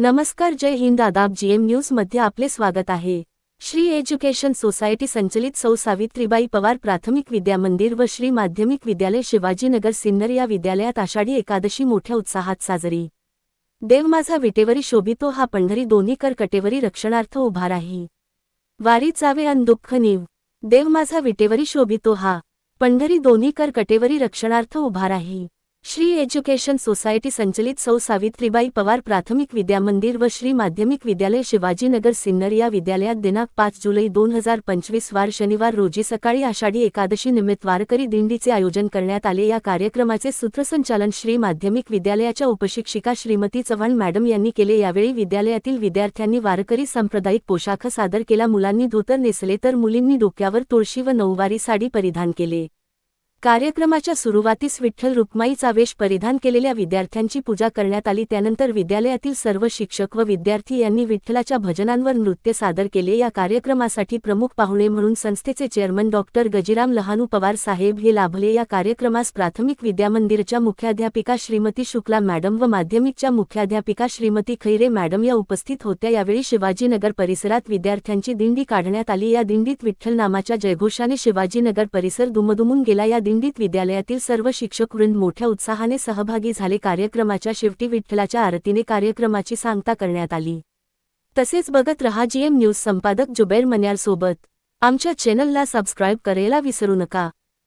नमस्कार जय हिंद. आदाब जीएम न्यूजमध्ये आपले स्वागत आहे. श्री एज्युकेशन सोसायटी संचलित सौ सावित्रीबाई पवार प्राथमिक विद्यामंदिर व श्री माध्यमिक विद्यालय शिवाजीनगर सिन्नर या विद्यालयात आषाढी एकादशी मोठ्या उत्साहात साजरी. देव माझा विटेवरी शोभितो हा पंढरी दोन्ही कर कटेवरी रक्षणार्थ उभा राही. वारी जावे अन दुःख नीव. देव माझा विटेवरी शोभितो हा पंढरी दोन्ही कर कटेवरी रक्षणार्थ उभा राही. श्री एज्युकेशन सोसायटी संचलित सौ सावित्रीबाई पवार प्राथमिक विद्यामंदिर व श्री माध्यमिक विद्यालय शिवाजीनगर सिन्नर या विद्यालयात दिनांक पाच जुलै दोन हजार पंचवीस वार शनिवार रोजी सकाळी आषाढी एकादशी निमित्त वारकरी दिंडीचे आयोजन करण्यात आले. या कार्यक्रमाचे सूत्रसंचालन श्री माध्यमिक विद्यालयाच्या उपशिक्षिका श्रीमती चव्हाण मॅडम यांनी केले. यावेळी विद्यालयातील विद्यार्थ्यांनी वारकरी सांप्रदायिक पोशाख सादर केला. मुलांनी धोतर नेसले तर मुलींनी डोक्यावर तुळशी व नऊवारी साडी परिधान केले. कार्यक्रमाच्या सुरुवातीस विठ्ठल रुक्माईचा वेश परिधान केलेल्या विद्यार्थ्यांची पूजा करण्यात आली. त्यानंतर विद्यालयातील सर्व शिक्षक व विद्यार्थी यांनी विठ्ठलाच्या भजनांवर नृत्य सादर केले. या कार्यक्रमासाठी प्रमुख पाहुणे म्हणून संस्थेचे चेअरमन डॉक्टर गजिराम लहानू पवार साहेब हे लाभले. या कार्यक्रमास प्राथमिक विद्यामंदिरच्या मुख्याध्यापिका श्रीमती शुक्ला मॅडम व माध्यमिकच्या मुख्याध्यापिका श्रीमती खैरे मॅडम या उपस्थित होत्या. यावेळी शिवाजीनगर परिसरात विद्यार्थ्यांची दिंडी काढण्यात आली. या दिंडीत विठ्ठल नामाच्या जयघोषाने शिवाजीनगर परिसर दुमदुमून गेला. या दिंडीत विद्यालयातील सर्व शिक्षक वृंद मोठ्या उत्साहाने सहभागी झाले. कार्यक्रमाच्या शेवटी विठ्ठलाच्या आरतीने कार्यक्रमाची सांगता करण्यात आली. तसेच बघत रहा जीएम न्यूज संपादक जुबैर मन्यालसोबत आमच्या चॅनलला सबस्क्राईब करायला विसरू नका.